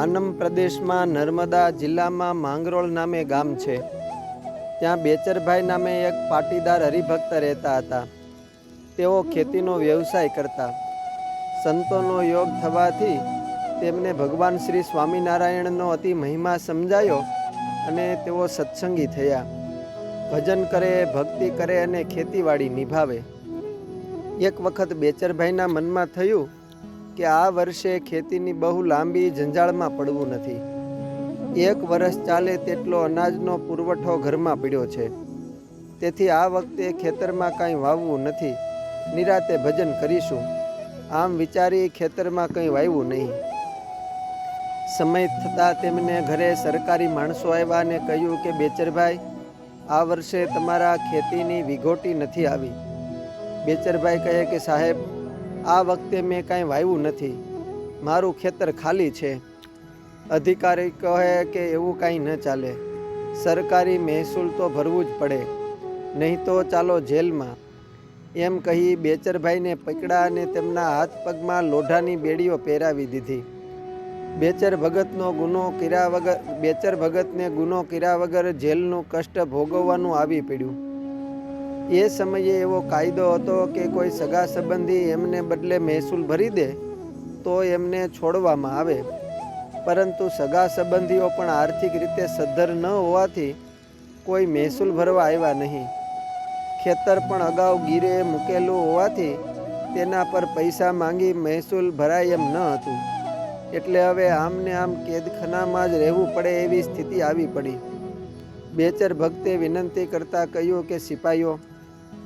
પાનમ પ્રદેશમાં નર્મદા જિલ્લામાં માંગરોળ નામે ગામ છે. ત્યાં બેચરભાઈ નામે એક પાટીદાર હરિભક્ત રહેતા હતા. તેઓ ખેતીનો વ્યવસાય કરતા. સંતોનો યોગ થવાથી તેમને ભગવાન શ્રી સ્વામિનારાયણનો અતિ મહિમા સમજાયો અને તેઓ સત્સંગી થયા. ભજન કરે, ભક્તિ કરે અને ખેતીવાડી નિભાવે. એક વખત બેચરભાઈના મનમાં થયું કે આ વર્ષે ખેતીની બહુ લાંબી જંજાળમાં પડવું નથી. એક વર્ષ ચાલે તેટલો અનાજનો પુરવઠો ઘરમાં પડ્યો છે. તેથી આ વખતે ખેતરમાં કાંઈ વાવવું નથી. નિરાતે ભજન કરીશું. આમ વિચારી ખેતરમાં કંઈ વાવ્યું નહીં. સમય થતાં તેમને ઘરે સરકારી માણસો આવ્યા અને કહ્યું કે, બેચરભાઈ, આ વર્ષે તમારા ખેતીની વિઘોટી નથી આવી. બેચરભાઈ કહે કે, સાહેબ આ વખતે મેં કાંઈ વાવ્યું નથી. મારું ખેતર ખાલી છે. અધિકારી કહે કે એવું કાંઈ ન ચાલે. સરકારી મહેસૂલ તો ભરવું જ પડે. નહીં તો ચાલો જેલમાં. એમ કહી બેચરભાઈને પકડા અને તેમના હાથ પગમાં લોઢાની બેડીઓ પહેરાવી દીધી. બેચર ભગતનો ગુનો કર્યા વગર બેચર ભગતને ગુનો કર્યા વગર જેલનું કષ્ટ ભોગવવાનું આવી પડ્યું. એ સમયે એવો કાયદો હતો કે કોઈ સગા સંબંધી એમને બદલે મહેસૂલ ભરી દે, તો એમને છોડવામાં આવે. પરંતુ સગા સંબંધીઓ પણ આર્થિક રીતે સદ્ધર ન હોવાથી કોઈ મહેસૂલ ભરવા આવ્યા નહીં. ખેતર પણ અગાઉ ગીરે મૂકેલું હોવાથી તેના પર પૈસા માંગી મહેસૂલ ભરાય એમ ન હતું. એટલે હવે આમને આમ કેદખાનામાં જ રહેવું પડે એવી સ્થિતિ આવી પડી. બેચર ભક્તે વિનંતી કરતાં કહ્યું કે સિપાહીઓ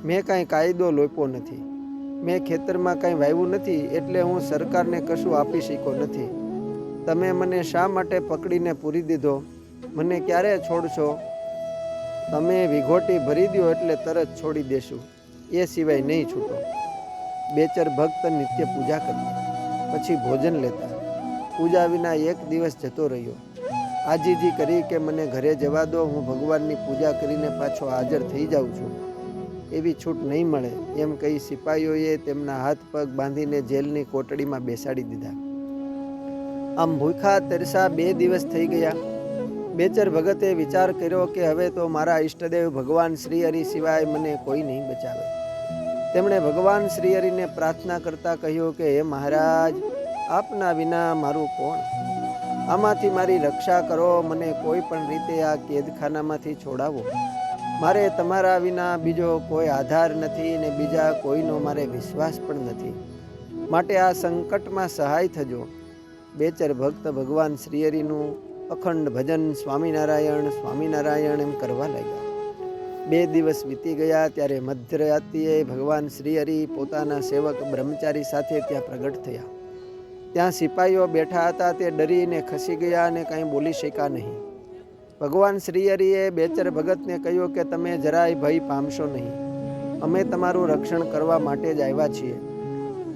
મેં કાંઈ કાયદો લોપ્યો નથી. મેં ખેતરમાં કાંઈ વાવ્યું નથી એટલે હું સરકારને કશું આપી શક્યો નથી. તમે મને શા માટે પકડીને પૂરી દીધો? મને ક્યારે છોડશો? તમે વિઘોટી ભરી દો એટલે તરત છોડી દેશું. એ સિવાય નહીં છૂટો. બેચર ભક્ત નિત્ય પૂજા કરતા, પછી ભોજન લેતા. પૂજા વિના એક દિવસ જતો રહ્યો. આજીજી કરી કે મને ઘરે જવા દો, હું ભગવાનની પૂજા કરીને પાછો હાજર થઈ જાઉં છું. એવી છૂટ નહીં મળે એમ કહી સિપાહીઓએ તેમના હાથ પગ બાંધીને જેલની કોટડીમાં બેસાડી દીધા. આમ ભૂખા તરસા બે દિવસ થઈ ગયા. બેચર ભગતે વિચાર કર્યો કે હવે તો મારા ઈષ્ટદેવ ભગવાન શ્રી હરિ સિવાય મને કોઈ નહીં બચાવે. તેમણે ભગવાન શ્રી હરિને પ્રાર્થના કરતા કહ્યું કે, હે મહારાજ, આપના વિના મારું કોણ? આમાંથી મારી રક્ષા કરો, મને કોઈ પણ રીતે આ કેદખાનામાંથી છોડાવો. મારે તમારા વિના બીજો કોઈ આધાર નથી ને બીજા કોઈનો મારે વિશ્વાસ પણ નથી. માટે આ સંકટમાં સહાય થજો. બેચર ભક્ત ભગવાન શ્રીહરિનું અખંડ ભજન સ્વામિનારાયણ સ્વામિનારાયણ એમ કરવા લાગ્યા. બે દિવસ વીતી ગયા ત્યારે મધ્યરાત્રિએ ભગવાન શ્રીહરિ પોતાના સેવક બ્રહ્મચારી સાથે ત્યાં પ્રગટ થયા. ત્યાં સિપાહીઓ બેઠા હતા તે ડરીને ખસી ગયા અને કાંઈ બોલી શક્યા નહીં. ભગવાન શ્રીહરિએ બેચર ભગતને કહ્યું કે તમે જરાય ભય પામશો નહીં. અમે તમારું રક્ષણ કરવા માટે જ આવ્યા છીએ.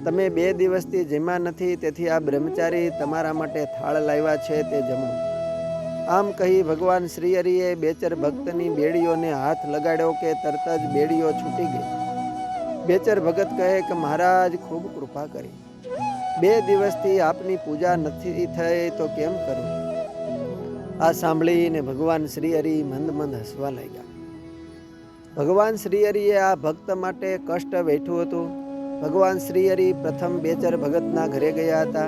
તમે બે દિવસથી જેમાં નથી, તેથી આ બ્રહ્મચારી તમારા માટે થાળ લાવ્યા છે તે જમો. આમ કહી ભગવાન શ્રીહરિએ બેચર ભક્તની બેડીઓને હાથ લગાડ્યો કે તરત જ બેડીઓ છૂટી ગઈ. બેચર ભગત કહે કે મહારાજ, ખૂબ કૃપા કરી. બે દિવસથી આપની પૂજા નથી થઈ, તો કેમ કરું? આ સાંભળીને ભગવાન શ્રી હરિ મંદ મંદ હસવા લાગ્યા. ભગવાન શ્રી હરિએ આ ભક્ત માટે કષ્ટ વેઠ્યું હતું. ભગવાન શ્રી હરિ પ્રથમ બેચર ભગતના ઘરે ગયા હતા.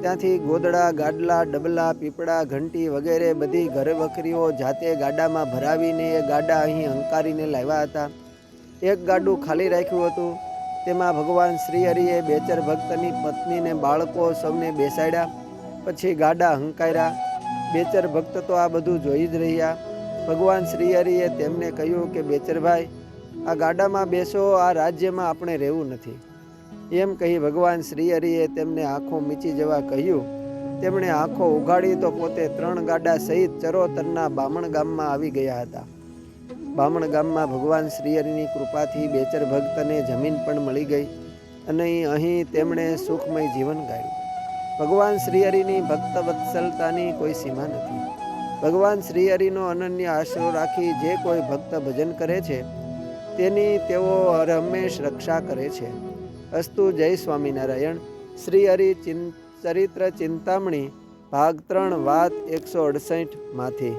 ત્યાંથી ગોદડા, ગાડલા, ડબલા, પીપળા, ઘંટી વગેરે બધી ઘર વખરીઓ જાતે ગાડામાં ભરાવીને એ ગાડા અહીં હંકારીને લાવ્યા હતા. એક ગાડું ખાલી રાખ્યું હતું. તેમાં ભગવાન શ્રી હરિએ બેચર ભક્તની પત્નીને બાળકો સૌને બેસાડ્યા. પછી ગાડા હંકાર્યા. બેચર ભક્ત તો આ બધું જોઈ જ રહ્યા. ભગવાન શ્રી હરિએ તેમને કહ્યું કે, બેચરભાઈ, આ ગાડામાં બેસો, આ રાજ્યમાં આપણે રહેવું નથી. એમ કહી ભગવાન શ્રી હરિએ તેમને આંખો મીચી જવા કહ્યું. તેમણે આંખો ઉઘાડી તો પોતે ત્રણ ગાડા સહિત ચરોતરના બામણ ગામમાં આવી ગયા હતા. બામણ ગામમાં ભગવાન શ્રીહરિની કૃપાથી બેચર ભક્તને જમીન પણ મળી ગઈ અને અહીં તેમણે સુખમય જીવન ગાળ્યું ભગવાન શ્રીહરિની ભક્ત વત્સલતાની કોઈ સીમા નથી. ભગવાન શ્રીહરિનો અનન્ય આશરો રાખી જે કોઈ ભક્ત ભજન કરે છે, તેની તેઓ હરહંમેશ રક્ષા કરે છે. અસ્તુ જય સ્વામિનારાયણ. શ્રીહરિ ચિં, ચરિત્ર ચિંતામણી, ભાગ ત્રણ, વાત એકસો અડસઠમાંથી